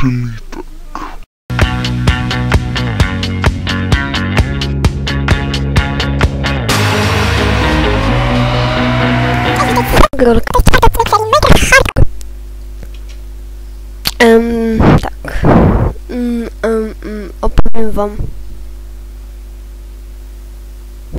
Czyli tak. Em, tak. Mm, em, mm, opowiem wam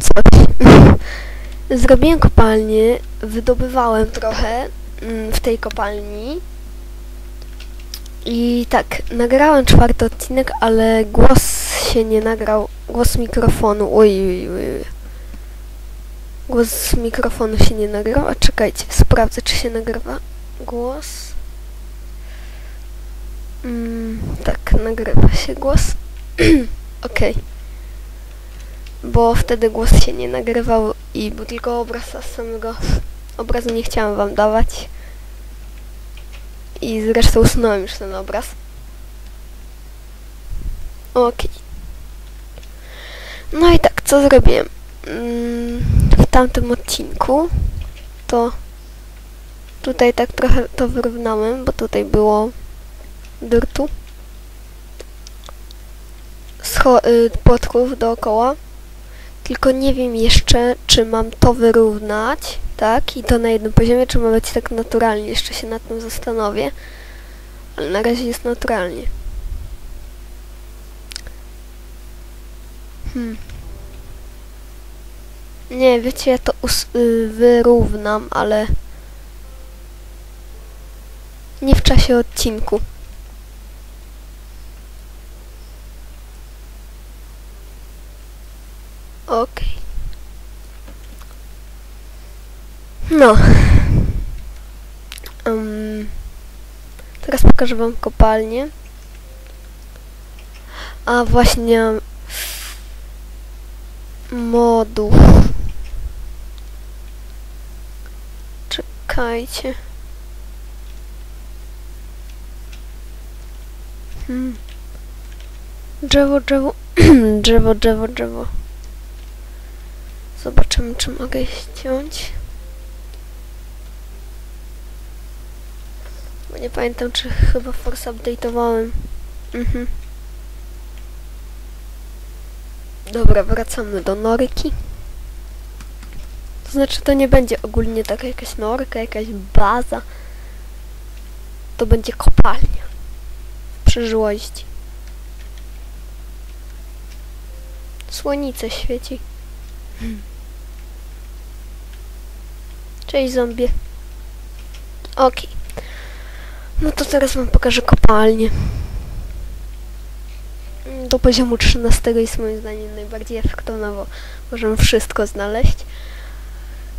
coś. Zrobiłem kopalnię, wydobywałem trochę mm, w tej kopalni. I tak, nagrałem czwarty odcinek, ale głos się nie nagrał. Głos mikrofonu. Oj, oj. oj. Głos mikrofonu się nie nagrał. A czekajcie, sprawdzę, czy się nagrywa głos. Mm, tak, nagrywa się głos. Okej. Bo wtedy głos się nie nagrywał i był tylko obraz, samego obrazu nie chciałam wam dawać. I zresztą usunąłem już ten obraz. Okej. No i tak, co zrobiłem? Mm, w tamtym odcinku to tutaj tak trochę to wyrównałem, bo tutaj było drtu. Scho- y, płotków dookoła. Tylko nie wiem jeszcze, czy mam to wyrównać, tak? I to na jednym poziomie, czy ma być tak naturalnie. Jeszcze się nad tym zastanowię. Ale na razie jest naturalnie. Hmm. Nie, wiecie, ja to y, wyrównam, ale nie w czasie odcinku. Okej. No. Em, teraz pokażę wam kopalnię. A właśnie modów. Czekajcie. Hmm. Drzewo, drzewo, drzewo, drzewo, drzewo. Zobaczymy, czy mogę ściąć. Nie pamiętam, czy chyba force update'owałem. Mhm. Dobra, wracamy do norki. To znaczy, to nie będzie ogólnie taka jakaś norka, jakaś baza. To będzie kopalnia. W przyszłości. Słońce świeci. Cześć zombie. Okej. No to teraz wam pokażę kopalnię. Do poziomu 13 jest moim zdaniem najbardziej efektowna, bo możemy wszystko znaleźć.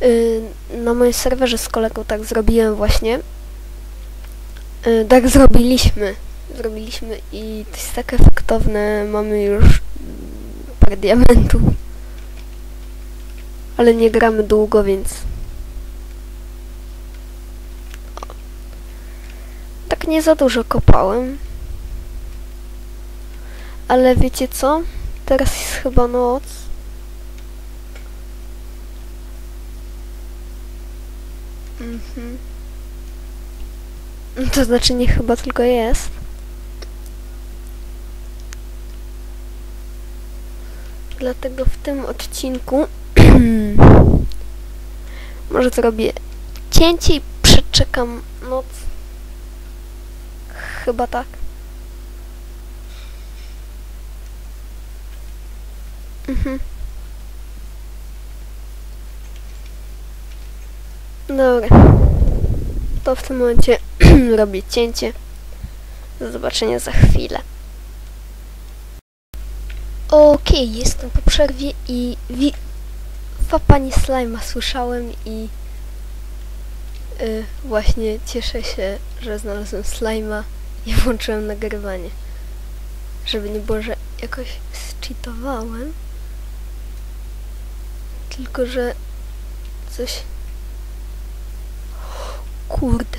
Yy, na moim serwerze z kolegą tak zrobiłem właśnie. Yy, tak zrobiliśmy. Zrobiliśmy i to jest tak efektowne. Mamy już parę diamentów. Ale nie gramy długo, więc... nie za dużo kopałem. Ale wiecie co? Teraz jest chyba noc. Mhm. To znaczy nie chyba, tylko jest. Dlatego w tym odcinku może zrobię cięcie i przeczekam noc. Chyba tak. Mhm. Dobra. To w tym momencie robię cięcie. Do zobaczenia za chwilę. Okej, jestem po przerwie i wi- Fapanie slajma słyszałem i y, właśnie cieszę się, że znalazłem slajma i włączyłem nagrywanie. Żeby nie było, że jakoś zcheatowałem. Tylko, że coś... Kurde.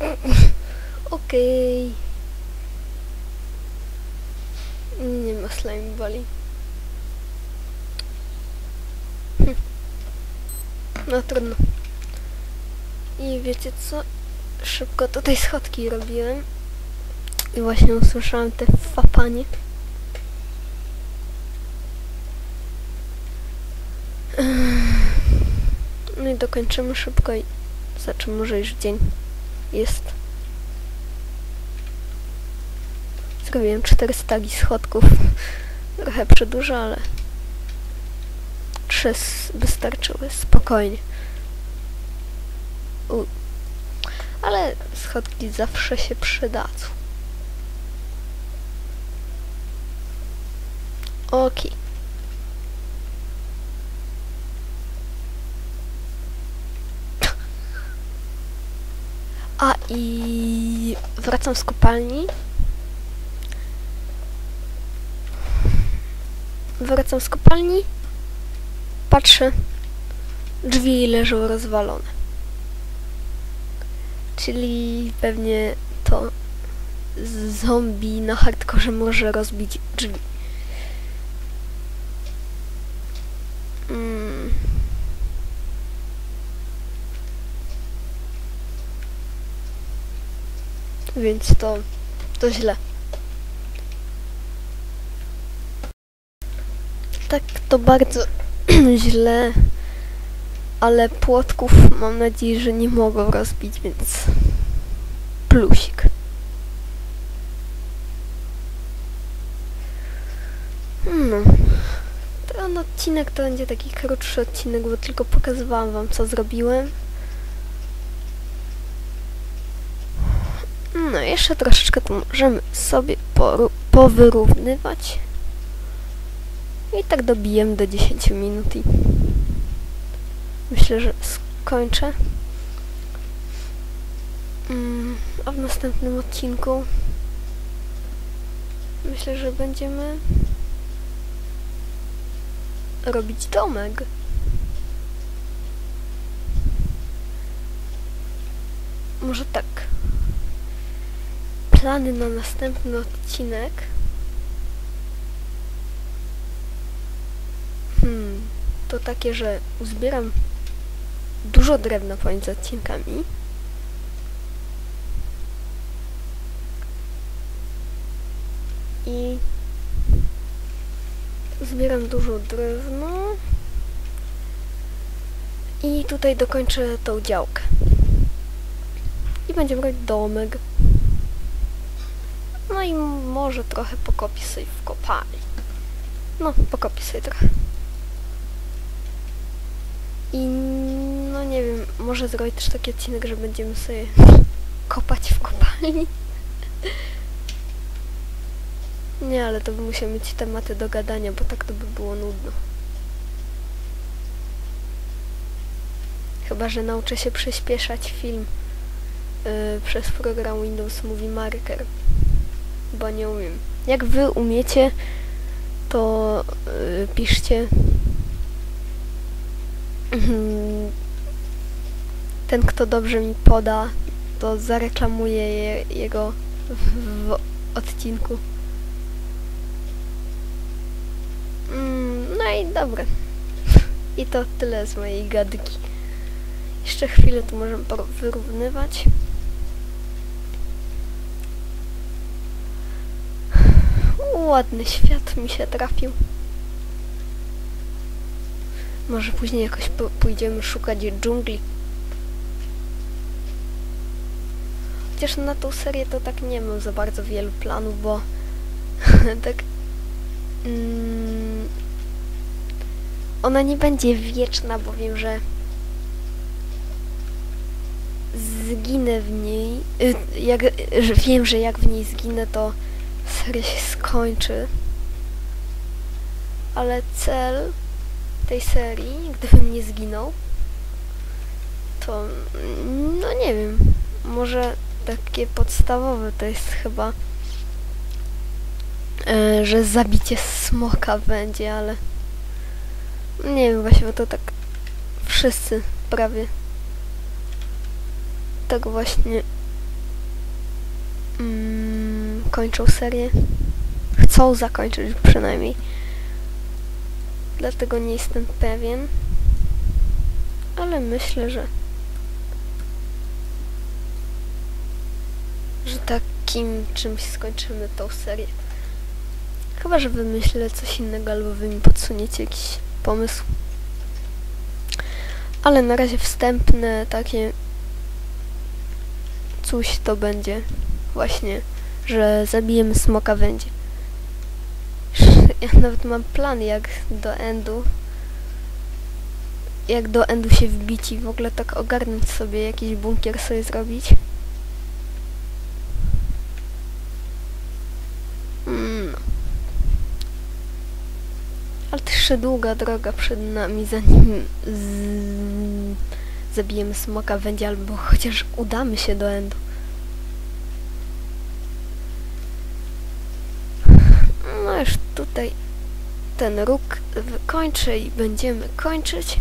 Okej. Nie ma slime boli. Hm. No trudno. I wiecie co? Szybko tutaj schodki robiłem i właśnie usłyszałem te fapanie. No i dokończymy szybko i znaczy może już dzień jest. Zrobiłem 4 stagi schodków. Trochę przedłużę, ale 3 wystarczyły spokojnie. Ale schodki zawsze się przydadzą. Okej. A i wracam z kopalni. Wracam z kopalni. Patrzę. Drzwi leżą rozwalone. Czyli pewnie to zombie na hardkorze może rozbić drzwi. Mm. Więc to, to źle. Tak to bardzo źle, ale płotków mam nadzieję, że nie mogą rozbić, więc plusik. No. Ten odcinek to będzie taki krótszy odcinek, bo tylko pokazywałam wam co zrobiłem. No, jeszcze troszeczkę to możemy sobie powyrównywać. I tak dobijem do 10 minut i myślę, że skończę. Mm, a w następnym odcinku myślę, że będziemy robić domek. Może tak. Plany na następny odcinek. Hmm, to takie, że uzbieram dużo drewna pomiędzy odcinkami. I zbieram dużo drewna. I tutaj dokończę tą działkę. I będziemy robić domek. No i może trochę pokopię sobie w kopalni. No, pokopię sobie trochę. I może zrobić też taki odcinek, że będziemy sobie kopać w kopalni. Nie, ale to by musiał mieć tematy do gadania, bo tak to by było nudno. Chyba, że nauczę się przyspieszać film yy, przez program Windows Movie Marker. Bo nie umiem. Jak wy umiecie, to yy, piszcie. Ten, kto dobrze mi poda, to zareklamuję je, jego w, w odcinku. Mm, no i dobra. I to tyle z mojej gadki. Jeszcze chwilę tu możemy wyrównywać. Ładny świat mi się trafił. Może później jakoś pójdziemy szukać dżungli. Chociaż na tą serię to tak nie mam za bardzo wielu planów, bo tak mm, ona nie będzie wieczna, bo wiem, że zginę w niej. Y, jak, wiem, że jak w niej zginę, to seria się skończy. Ale cel tej serii, gdybym nie zginął, to no nie wiem, może takie podstawowe to jest chyba, e, że zabicie smoka będzie, ale nie wiem właśnie, bo to tak wszyscy prawie tak właśnie mm, kończą serię. Chcą zakończyć przynajmniej. Dlatego nie jestem pewien. Ale myślę, że takim czymś skończymy tą serię. Chyba, że wymyślę coś innego, albo wy mi podsuniecie jakiś pomysł. Ale na razie wstępne takie coś to będzie właśnie, że zabijemy smoka wędzie. Ja nawet mam plan jak do endu jak do endu się wbić i w ogóle tak ogarnąć sobie jakiś bunkier sobie zrobić. Mm, no. Ale też jeszcze długa droga przed nami, zanim zabijemy smoka wędzie, albo chociaż udamy się do endu. No już tutaj ten róg wykończę i będziemy kończyć.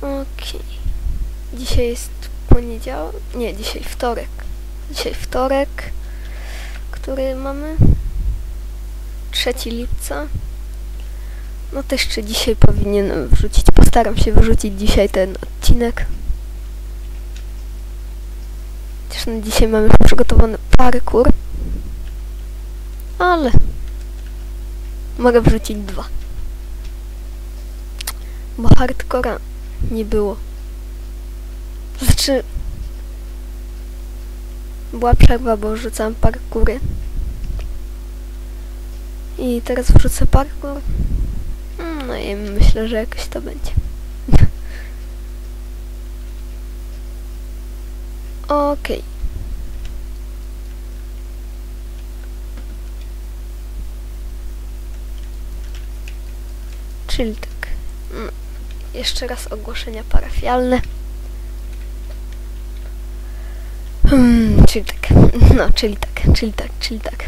Okej. Dzisiaj jest poniedziałek? Nie, dzisiaj wtorek. Dzisiaj wtorek, który mamy 3 lipca. No też czy dzisiaj powinienem wrzucić. Postaram się wyrzucić dzisiaj ten odcinek. Też na dzisiaj mamy już przygotowany parkour. Ale mogę wrzucić dwa. Bo hardcora nie było. Znaczy była przerwa, bo rzucałam parkury. I teraz wrzucę parkour. No i myślę, że jakoś to będzie. Okej. Okay. Czyli tak. Mm, Jeszcze raz ogłoszenia parafialne. Hmm, czyli tak. No, czyli tak, czyli tak, czyli tak.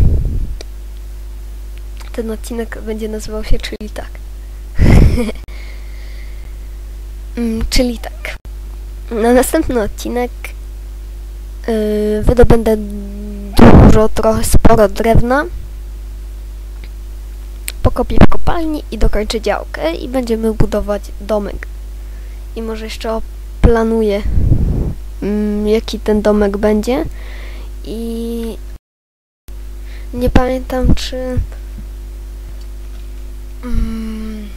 Ten odcinek będzie nazywał się czyli tak. Mm, czyli tak. Na następny odcinek yy, wydobędę dużo, trochę sporo drewna pokopię w kopalni i dokończę działkę i będziemy budować domek. I może jeszcze planuję, jaki ten domek będzie. I nie pamiętam, czy... Mm,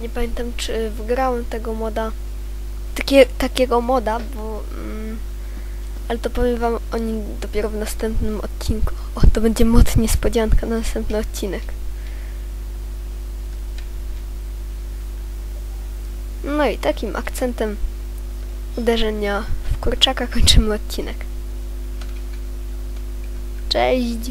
nie pamiętam, czy wgrałem tego moda, takie, takiego moda, bo... Mm, ale to powiem wam o nim dopiero w następnym odcinku. O, to będzie mod niespodzianka na następny odcinek. No i takim akcentem uderzenia w kurczaka kończymy odcinek. Cześć!